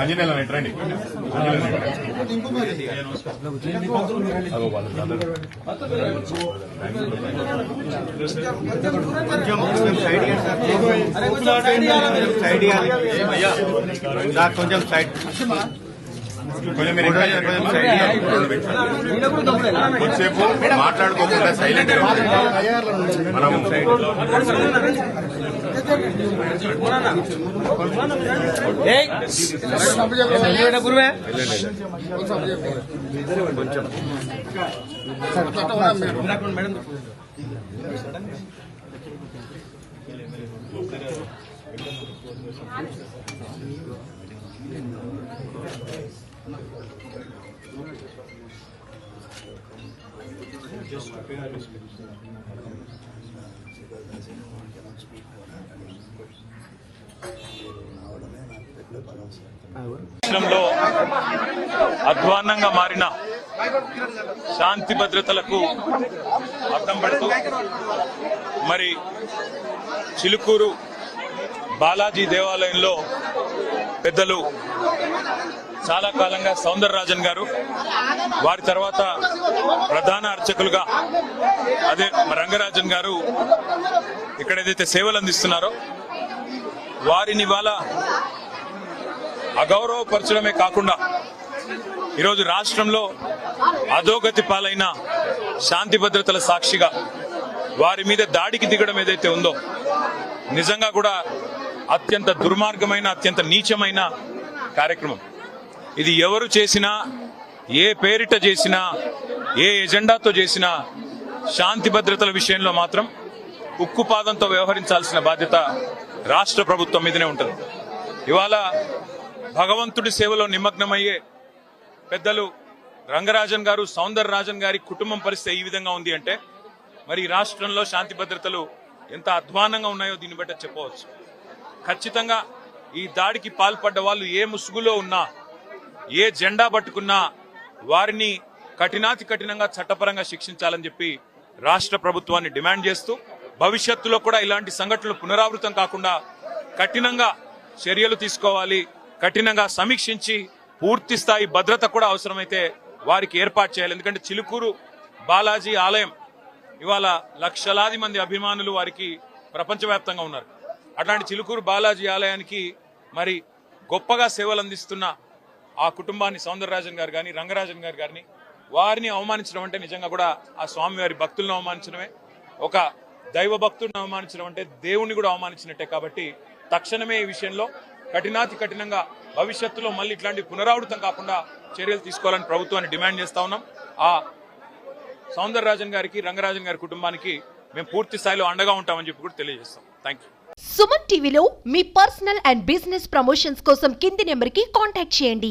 అంజనేయులు రండి brother. Side కొంచెం side. కొంచెం మీరు ఇంకా కొంచెం సైడ్ ఇవ్వండి. రెండు నిమిషాలు. కొద్దిసేపు మాట్లాడుకోకుండా సైలెంట్ గా రాష్ట్రంలో అధ్వాన్నంగా మారిన శాంతి భద్రతలకు అర్థం పడుతూ మరి చిలుకూరు బాలాజీ దేవాలయంలో పెద్దలు చాలా కాలంగా సౌందరరాజన్ గారు వారి తర్వాత ప్రధాన అర్చకులుగా అదే రంగరాజన్ గారు ఇక్కడ ఏదైతే సేవలు అందిస్తున్నారో వారిని ఇవాళ అగౌరవపరచడమే కాకుండా ఈరోజు రాష్ట్రంలో అధోగతి పాలైన శాంతి భద్రతల సాక్షిగా వారి మీద దాడికి దిగడం ఏదైతే ఉందో నిజంగా కూడా అత్యంత దుర్మార్గమైన అత్యంత నీచమైన కార్యక్రమం. ఇది ఎవరు చేసినా ఏ పేరిట చేసినా ఏ ఎజెండాతో చేసినా శాంతి భద్రతల విషయంలో మాత్రం ఉక్కుపాదంతో వ్యవహరించాల్సిన బాధ్యత రాష్ట్ర ప్రభుత్వం మీదనే ఉంటుంది. ఇవాళ భగవంతుడి సేవలో నిమగ్నమయ్యే పెద్దలు రంగరాజన్ గారు సౌందర రాజన్ గారి కుటుంబం పరిస్థితి ఈ విధంగా ఉంది అంటే మరి రాష్ట్రంలో శాంతి భద్రతలు ఎంత అధ్వానంగా ఉన్నాయో దీన్ని బట్టి చెప్పవచ్చు. ఖచ్చితంగా ఈ దాడికి పాల్పడ్డ వాళ్ళు ఏ ముసుగులో ఉన్నా ఏ జెండా పట్టుకున్నా వారిని కఠినాతి కఠినంగా చట్టపరంగా శిక్షించాలని చెప్పి రాష్ట్ర ప్రభుత్వాన్ని డిమాండ్ చేస్తూ భవిష్యత్తులో కూడా ఇలాంటి సంఘటనలు పునరావృతం కాకుండా కఠినంగా చర్యలు తీసుకోవాలి కఠినంగా సమీక్షించి పూర్తి స్థాయి భద్రత కూడా అవసరమైతే వారికి ఏర్పాటు చేయాలి. ఎందుకంటే చిలుకూరు బాలాజీ ఆలయం ఇవాళ లక్షలాది మంది అభిమానులు వారికి ప్రపంచవ్యాప్తంగా ఉన్నారు. అట్లాంటి చిలుకూరు బాలాజీ ఆలయానికి మరి గొప్పగా సేవలు అందిస్తున్న ఆ కుటుంబాన్ని సౌందరరాజన్ గారు కానీ రంగరాజన్ గారు గారిని వారిని అవమానించడం అంటే నిజంగా కూడా ఆ స్వామివారి భక్తులను అవమానించడమే. ఒక దైవ భక్తుడిని అవమానించడం అంటే దేవుణ్ణి కూడా అవమానించినట్టే కాబట్టి తక్షణమే ఈ విషయంలో కఠినాతి కఠినంగా భవిష్యత్తులో మళ్ళీ ఇట్లాంటి పునరావృతం కాకుండా చర్యలు తీసుకోవాలని ప్రభుత్వాన్ని డిమాండ్ చేస్తా ఉన్నాం. ఆ సౌందరరాజన్ గారికి రంగరాజన్ గారి కుటుంబానికి మేము పూర్తి స్థాయిలో అండగా ఉంటామని చెప్పి కూడా తెలియజేస్తాం. థ్యాంక్ యూ సుమన్ టీవీలో మీ పర్సనల్ అండ్ బిజినెస్ ప్రమోషన్స్ కోసం కింది నెంబర్కి కాంటాక్ట్ చేయండి.